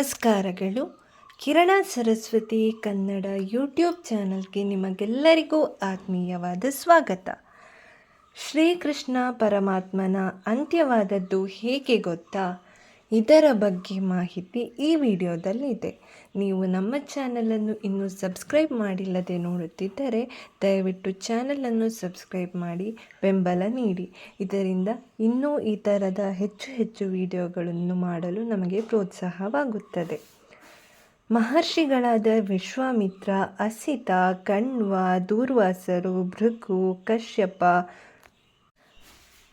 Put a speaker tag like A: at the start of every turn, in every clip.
A: ನಮಸ್ಕಾರಗಳು. ಕಿರಣ ಸರಸ್ವತಿ ಕನ್ನಡ ಯೂಟ್ಯೂಬ್ ಚಾನಲ್ಗೆ ನಿಮಗೆಲ್ಲರಿಗೂ ಆತ್ಮೀಯವಾದ ಸ್ವಾಗತ. ಶ್ರೀಕೃಷ್ಣ ಪರಮಾತ್ಮನ ಅಂತ್ಯವಾದದ್ದು ಹೇಗೆ ಗೊತ್ತಾ? ಇದರ ಬಗ್ಗೆ ಮಾಹಿತಿ ಈ ವಿಡಿಯೋದಲ್ಲಿದೆ ನೀವು ನಮ್ಮ ಚಾನಲನ್ನು ಇನ್ನೂ ಸಬ್ಸ್ಕ್ರೈಬ್ ಮಾಡಿಲ್ಲದೆ ನೋಡುತ್ತಿದ್ದರೆ ದಯವಿಟ್ಟು ಚಾನಲನ್ನು ಸಬ್ಸ್ಕ್ರೈಬ್ ಮಾಡಿ, ಬೆಂಬಲ ನೀಡಿ. ಇದರಿಂದ ಇನ್ನೂ ಈ ಥರದ ಹೆಚ್ಚು ಹೆಚ್ಚು ವಿಡಿಯೋಗಳನ್ನು ಮಾಡಲು ನಮಗೆ ಪ್ರೋತ್ಸಾಹವಾಗುತ್ತದೆ. ಮಹರ್ಷಿಗಳಾದ ವಿಶ್ವಾಮಿತ್ರ, ಅಸಿತ, ಕಣ್ವ, ದೂರ್ವಾಸರು, ಭೃಗು, ಕಶ್ಯಪ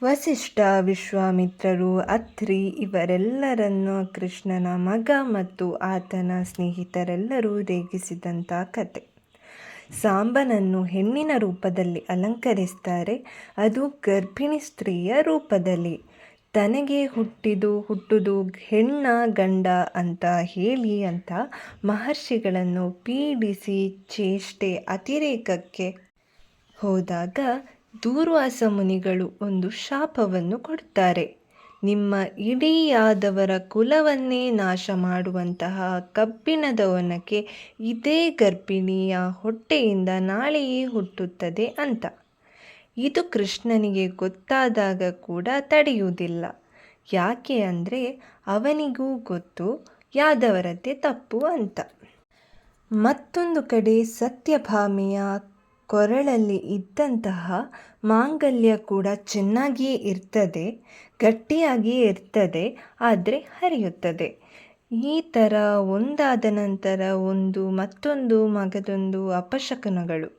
A: ವಸಿಷ್ಠ ವಿಶ್ವಾಮಿತ್ರರು, ಅತ್ರಿ ಇವರೆಲ್ಲರನ್ನು ಕೃಷ್ಣನ ಮಗ ಮತ್ತು ಆತನ ಸ್ನೇಹಿತರೆಲ್ಲರೂ ರೇಗಿಸಿದಂಥ ಕತೆ. ಸಾಂಬನನ್ನು ಹೆಣ್ಣಿನ ರೂಪದಲ್ಲಿ ಅಲಂಕರಿಸ್ತಾರೆ, ಅದು ಗರ್ಭಿಣಿ ಸ್ತ್ರೀಯ ರೂಪದಲ್ಲಿ. ತನಗೆ ಹುಟ್ಟಿದು ಹುಟ್ಟುದು ಹೆಣ್ಣ ಗಂಡ ಅಂತ ಹೇಳಿ ಅಂತ ಮಹರ್ಷಿಗಳನ್ನು ಪೀಡಿಸಿ ಚೇಷ್ಟೆ ಅತಿರೇಕಕ್ಕೆ ಹೋದಾಗ ದೂರ್ವಾಸ ಮುನಿಗಳು ಒಂದು ಶಾಪವನ್ನು ಕೊಡ್ತಾರೆ ನಿಮ್ಮ ಇಡೀಯಾದವರ ಕುಲವನ್ನೇ ನಾಶ ಮಾಡುವಂತಹ ಕಬ್ಬಿಣದ ಒನಕೆ ಇದೇ ಗರ್ಭಿಣಿಯ ಹೊಟ್ಟೆಯಿಂದ ನಾಳೆಯೇ ಹುಟ್ಟುತ್ತದೆ ಅಂತ. ಇದು ಕೃಷ್ಣನಿಗೆ ಗೊತ್ತಾದಾಗ ಕೂಡ ತಡೆಯುವುದಿಲ್ಲ. ಯಾಕೆ ಅಂದರೆ ಅವನಿಗೂ ಗೊತ್ತು, ಯಾದವರದ್ದೇ ತಪ್ಪು ಅಂತ. ಮತ್ತೊಂದು ಕಡೆ ಸತ್ಯಭಾಮೆಯ ಕೊರಳಲ್ಲಿ ಇದ್ದಂತಹ ಮಾಂಗಲ್ಯ ಕೂಡ ಚೆನ್ನಾಗಿಯೇ ಇರ್ತದೆ, ಗಟ್ಟಿಯಾಗಿಯೇ ಇರ್ತದೆ, ಆದರೆ ಹರಿಯುತ್ತದೆ. ಈ ಥರ ಒಂದಾದ ನಂತರ ಒಂದು ಮತ್ತೊಂದು ಮಗದೊಂದು ಅಪಶಕನಗಳು.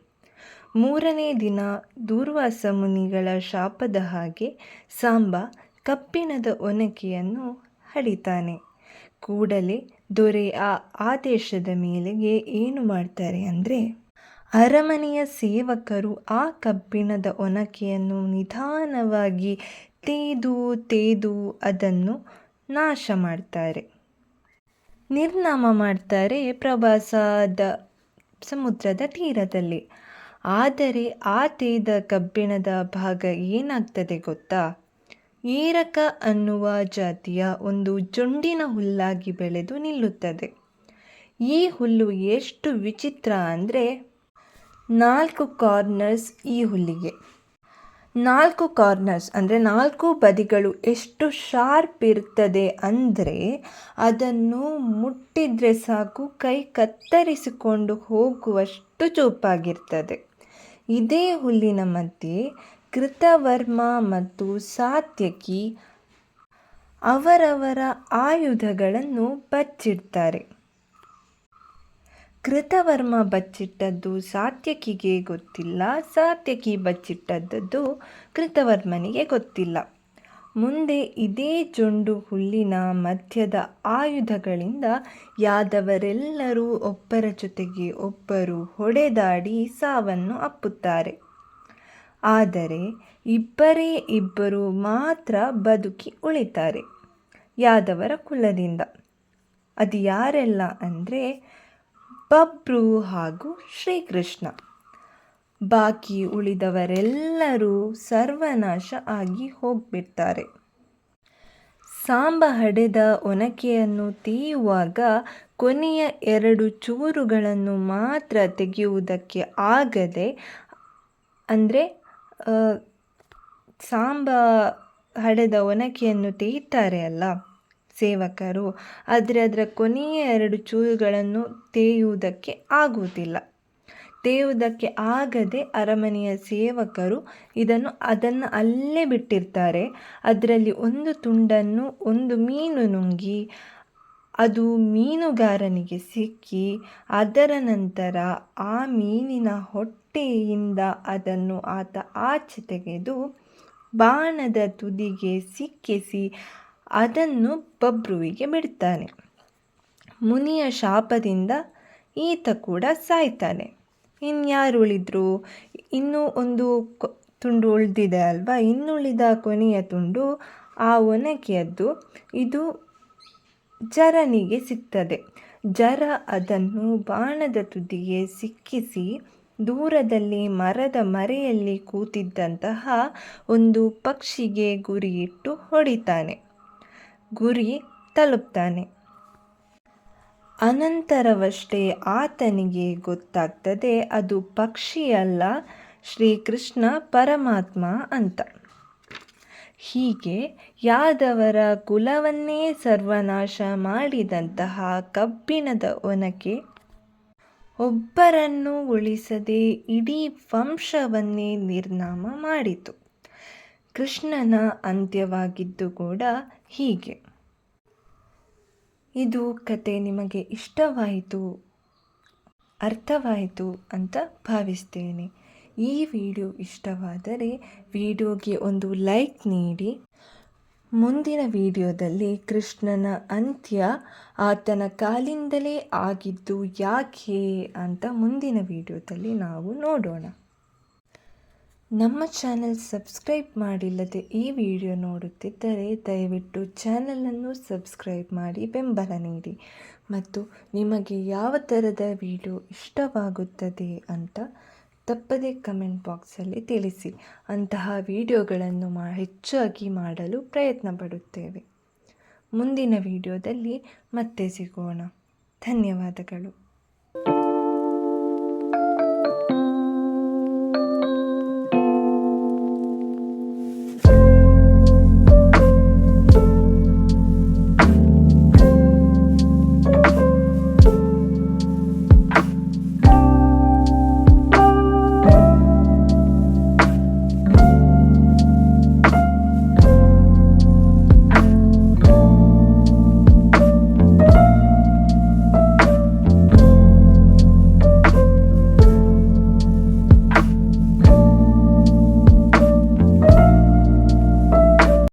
A: ಮೂರನೇ ದಿನ ದೂರ್ವಾಸ ಮುನಿಗಳ ಶಾಪದ ಹಾಗೆ ಸಾಂಬ ಕಬ್ಬಿಣದ ಒನಕೆಯನ್ನು ಹಡಿತಾನೆ. ಕೂಡಲೇ ದೊರೆ ಆ ಆದೇಶದ ಮೇಲೆಗೆ ಏನು ಮಾಡ್ತಾರೆ ಅಂದರೆ ಅರಮನೆಯ ಸೇವಕರು ಆ ಕಬ್ಬಿಣದ ಒನಕೆಯನ್ನು ನಿಧಾನವಾಗಿ ತೇದು ತೇದು ಅದನ್ನು ನಾಶ ಮಾಡ್ತಾರೆ. ನಿರ್ನಾಮ ಮಾಡ್ತಾರೆ ಪ್ರವಾಸದ ಸಮುದ್ರದ ತೀರದಲ್ಲಿ. ಆದರೆ ಆ ತೇದ ಕಬ್ಬಿಣದ ಭಾಗ ಏನಾಗ್ತದೆ ಗೊತ್ತಾ? ಏರಕ ಅನ್ನುವ ಜಾತಿಯ ಒಂದು ಜೊಂಡಿನ ಹುಲ್ಲಾಗಿ ಬೆಳೆದು ನಿಲ್ಲುತ್ತದೆ. ಈ ಹುಲ್ಲು ಎಷ್ಟು ವಿಚಿತ್ರ ಅಂದರೆ ನಾಲ್ಕು ಕಾರ್ನರ್ಸ್ ಈ ಹುಲ್ಲಿಗೆ. ನಾಲ್ಕು ಕಾರ್ನರ್ಸ್ ಅಂದರೆ ನಾಲ್ಕು ಬದಿಗಳು ಎಷ್ಟು ಶಾರ್ಪ್ ಇರ್ತದೆ ಅಂದರೆ ಅದನ್ನು ಮುಟ್ಟಿದ್ರೆ ಸಾಕು, ಕೈ ಕತ್ತರಿಸಿಕೊಂಡು ಹೋಗುವಷ್ಟು ಚೂಪಾಗಿರ್ತದೆ. ಇದೇ ಹುಲ್ಲಿನ ಮಧ್ಯೆ ಕೃತವರ್ಮ ಮತ್ತು ಸಾತ್ಯಕಿ ಅವರವರ ಆಯುಧಗಳನ್ನು ಬಚ್ಚಿಡ್ತಾರೆ. ಕೃತವರ್ಮ ಬಚ್ಚಿಟ್ಟದ್ದು ಸಾತ್ಯಕಿಗೆ ಗೊತ್ತಿಲ್ಲ, ಸಾತ್ಯಕಿ ಬಚ್ಚಿಟ್ಟದ್ದು ಕೃತವರ್ಮನಿಗೆ ಗೊತ್ತಿಲ್ಲ. ಮುಂದೆ ಇದೇ ಜೊಂಡು ಹುಲ್ಲಿನ ಮಧ್ಯದ ಆಯುಧಗಳಿಂದ ಯಾದವರೆಲ್ಲರೂ ಒಬ್ಬರ ಜೊತೆಗೆ ಒಬ್ಬರು ಹೊಡೆದಾಡಿ ಸಾವನ್ನು ಅಪ್ಪುತ್ತಾರೆ. ಆದರೆ ಇಬ್ಬರೇ ಇಬ್ಬರು ಮಾತ್ರ ಬದುಕಿ ಉಳಿತಾರೆ ಯಾದವರ ಕುಲದಿಂದ. ಅದು ಯಾರೆಲ್ಲ ಅಂದರೆ ಬಬ್ರು ಹಾಗೂ ಶ್ರೀಕೃಷ್ಣ. ಬಾಕಿ ಉಳಿದವರೆಲ್ಲರೂ ಸರ್ವನಾಶ ಆಗಿ ಹೋಗ್ಬಿಡ್ತಾರೆ. ಸಾಂಬ ಹಡೆದ ಒನಕೆಯನ್ನು ತೀಯುವಾಗ ಕೊನೆಯ ಎರಡು ಚೂರುಗಳನ್ನು ಮಾತ್ರ ತೆಗೆಯುವುದಕ್ಕೆ ಆಗದೆ, ಅಂದರೆ ಸಾಂಬ ಹಡೆದ ಒನಕೆಯನ್ನು ತೆಗಿತಾರೆ ಅಲ್ಲ? ಸೇವಕರು ಆದರೆ ಅದರ ಕೊನೆಯ ಎರಡು ಚೂರುಗಳನ್ನು ತೇಯುವುದಕ್ಕೆ ಆಗುವುದಿಲ್ಲ. ತೇಯುವುದಕ್ಕೆ ಆಗದೆ ಅರಮನೆಯ ಸೇವಕರು ಇದನ್ನು ಅದನ್ನು ಅಲ್ಲೇ ಬಿಟ್ಟಿರ್ತಾರೆ. ಅದರಲ್ಲಿ ಒಂದು ತುಂಡನ್ನು, ಒಂದು ಮೀನು ನುಂಗಿ, ಅದು ಮೀನುಗಾರನಿಗೆ ಸಿಕ್ಕಿ, ಅದರ ನಂತರ ಆ ಮೀನಿನ ಹೊಟ್ಟೆಯಿಂದ ಅದನ್ನು ಆತ ಆಚೆ ತೆಗೆದು ಬಾಣದ ತುದಿಗೆ ಸಿಕ್ಕಿಸಿ ಅದನ್ನು ಬಬ್ರುವಿಗೆ ಬಿಡ್ತಾನೆ. ಮುನಿಯ ಶಾಪದಿಂದ ಈತ ಕೂಡ ಸಾಯ್ತಾನೆ. ಇನ್ಯಾರು ಉಳಿದ್ರು ಇನ್ನೂ ಒಂದು ತುಂಡು ಉಳಿದಿದೆ ಅಲ್ವಾ? ಇನ್ನುಳಿದ ಕೊನೆಯ ತುಂಡು ಆ ಒನಕೆಯದ್ದು. ಇದು ಜರನಿಗೆ ಸಿಗ್ತದೆ. ಜರ ಅದನ್ನು ಬಾಣದ ತುದಿಗೆ ಸಿಕ್ಕಿಸಿ ದೂರದಲ್ಲಿ ಮರದ ಮರೆಯಲ್ಲಿ ಕೂತಿದ್ದಂತಹ ಒಂದು ಪಕ್ಷಿಗೆ ಗುರಿಯಿಟ್ಟು ಹೊಡಿತಾನೆ. ಗುರಿ ತಲುಪ್ತಾನೆ. ಅನಂತರವಷ್ಟೇ ಆತನಿಗೆ ಗೊತ್ತಾಗ್ತದೆ, ಅದು ಪಕ್ಷಿಯಲ್ಲ, ಶ್ರೀಕೃಷ್ಣ ಪರಮಾತ್ಮ ಅಂತ. ಹೀಗೆ ಯಾದವರ ಕುಲವನ್ನೇ ಸರ್ವನಾಶ ಮಾಡಿದಂತಹ ಕಬ್ಬಿಣದ ಒನಕೆ, ಒಬ್ಬರನ್ನು ಉಳಿಸದೆ ಇಡೀ ವಂಶವನ್ನೇ ನಿರ್ನಾಮ ಮಾಡಿತು. ಕೃಷ್ಣನ ಅಂತ್ಯವಾಗಿದ್ದು ಕೂಡ ಹೀಗೆ. ಇದು ಕತೆ ನಿಮಗೆ ಇಷ್ಟವಾಯಿತು, ಅರ್ಥವಾಯಿತು ಅಂತ ಭಾವಿಸ್ತೇನೆ. ಈ ವಿಡಿಯೋ ಇಷ್ಟವಾದರೆ ವಿಡಿಯೋಗೆ ಒಂದು ಲೈಕ್ ನೀಡಿ. ಮುಂದಿನ ವಿಡಿಯೋದಲ್ಲಿ ಕೃಷ್ಣನ ಅಂತ್ಯ ಆತನ ಕಾಲಿಂದಲೇ ಆಗಿದ್ದು ಯಾಕೆ ಅಂತ ಮುಂದಿನ ವಿಡಿಯೋದಲ್ಲಿ ನಾವು ನೋಡೋಣ. ನಮ್ಮ ಚಾನೆಲ್ ಸಬ್ಸ್ಕ್ರೈಬ್ ಮಾಡಿಲ್ಲದೆ ಈ ವಿಡಿಯೋ ನೋಡುತ್ತಿದ್ದರೆ ದಯವಿಟ್ಟು ಚಾನಲನ್ನು ಸಬ್ಸ್ಕ್ರೈಬ್ ಮಾಡಿ ಬೆಂಬಲ ನೀಡಿ ಮತ್ತು ನಿಮಗೆ ಯಾವ ಥರದ ವಿಡಿಯೋ ಇಷ್ಟವಾಗುತ್ತದೆ ಅಂತ ತಪ್ಪದೇ ಕಮೆಂಟ್ ಬಾಕ್ಸಲ್ಲಿ ತಿಳಿಸಿ. ಅಂತಹ ವಿಡಿಯೋಗಳನ್ನು ಮಾ ಹೆಚ್ಚಾಗಿ ಮಾಡಲು ಪ್ರಯತ್ನ ಪಡುತ್ತೇವೆ ಮುಂದಿನ ವಿಡಿಯೋದಲ್ಲಿ ಮತ್ತೆ ಸಿಗೋಣ. ಧನ್ಯವಾದಗಳು.